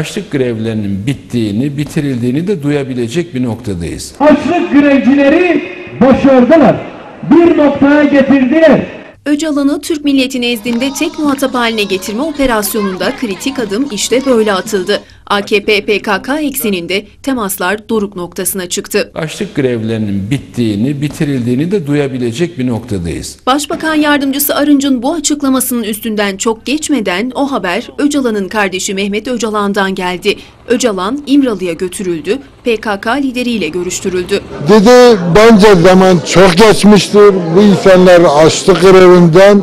açlık grevlerinin bittiğini, bitirildiğini de duyabilecek bir noktadayız. Açlık grevcileri başardılar. Bir noktaya getirdiler. Öcalan'ı Türk milleti nezdinde tek muhatap haline getirme operasyonunda kritik adım işte böyle atıldı. AKP-PKK ekseninde temaslar doruk noktasına çıktı. Açlık grevlerinin bittiğini, bitirildiğini de duyabilecek bir noktadayız. Başbakan Yardımcısı Arınç'ın bu açıklamasının üstünden çok geçmeden o haber Öcalan'ın kardeşi Mehmet Öcalan'dan geldi. Öcalan İmralı'ya götürüldü, PKK lideriyle görüştürüldü. Dedi bence zaman çok geçmiştir. Bu insanlar açlık grevinden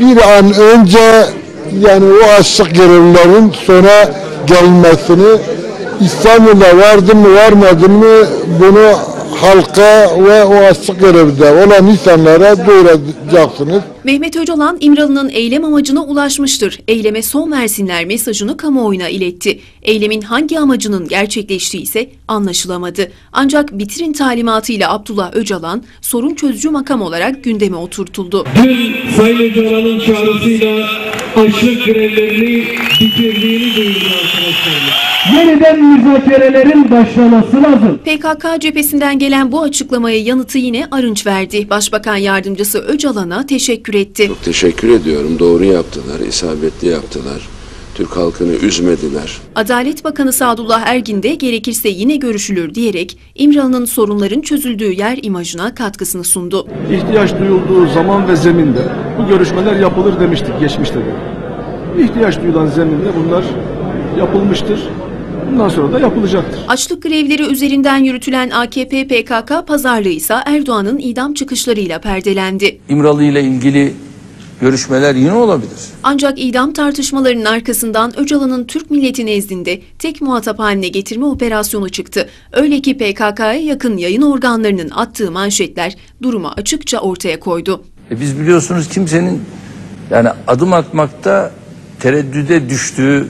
bir an önce yani o açlık grevlerin sonra gelmesini İstanbul'da vardı mı varmadı mı bunu halka ve o açlık grevde olan insanlara duyuracaksınız. Mehmet Öcalan İmralı'nın eylem amacına ulaşmıştır. Eyleme son versinler mesajını kamuoyuna iletti. Eylemin hangi amacının gerçekleştiği ise anlaşılamadı. Ancak bitirin talimatıyla Abdullah Öcalan sorun çözücü makam olarak gündeme oturtuldu. Dün Sayın Öcalan'ın çağrısıyla açlık grevlerini bitirdiğini duyurdu arkadaşlar. Yeniden müzakerelerin başlaması lazım. PKK cephesinden gelen bu açıklamaya yanıtı yine Arınç verdi. Başbakan Yardımcısı Öcalan'a teşekkür etti. Çok teşekkür ediyorum. Doğru yaptılar, isabetli yaptılar. Türk halkını üzmediler. Adalet Bakanı Sadullah Ergin de gerekirse yine görüşülür diyerek İmralı'nın sorunların çözüldüğü yer imajına katkısını sundu. ihtiyaç duyulduğu zaman ve zeminde bu görüşmeler yapılır demiştik geçmişte de. İhtiyaç duyulan zeminde bunlar yapılmıştır. Bundan sonra da yapılacaktır. Açlık grevleri üzerinden yürütülen AKP-PKK pazarlığı ise Erdoğan'ın idam çıkışlarıyla perdelendi. İmralı ile ilgili görüşmeler yine olabilir. Ancak idam tartışmalarının arkasından Öcalan'ın Türk milleti nezdinde tek muhatap haline getirme operasyonu çıktı. Öyle ki PKK'ya yakın yayın organlarının attığı manşetler durumu açıkça ortaya koydu. E biz biliyorsunuz kimsenin yani adım atmakta tereddüde düştüğü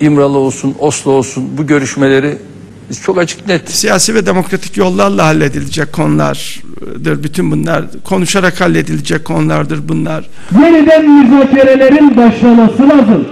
İmralı olsun, Oslo olsun bu görüşmeleri biz çok açık net siyasi ve demokratik yollarla halledilecek konulardır. Bütün bunlar konuşarak halledilecek konulardır bunlar. Yeniden müzakerelerin başlaması lazım.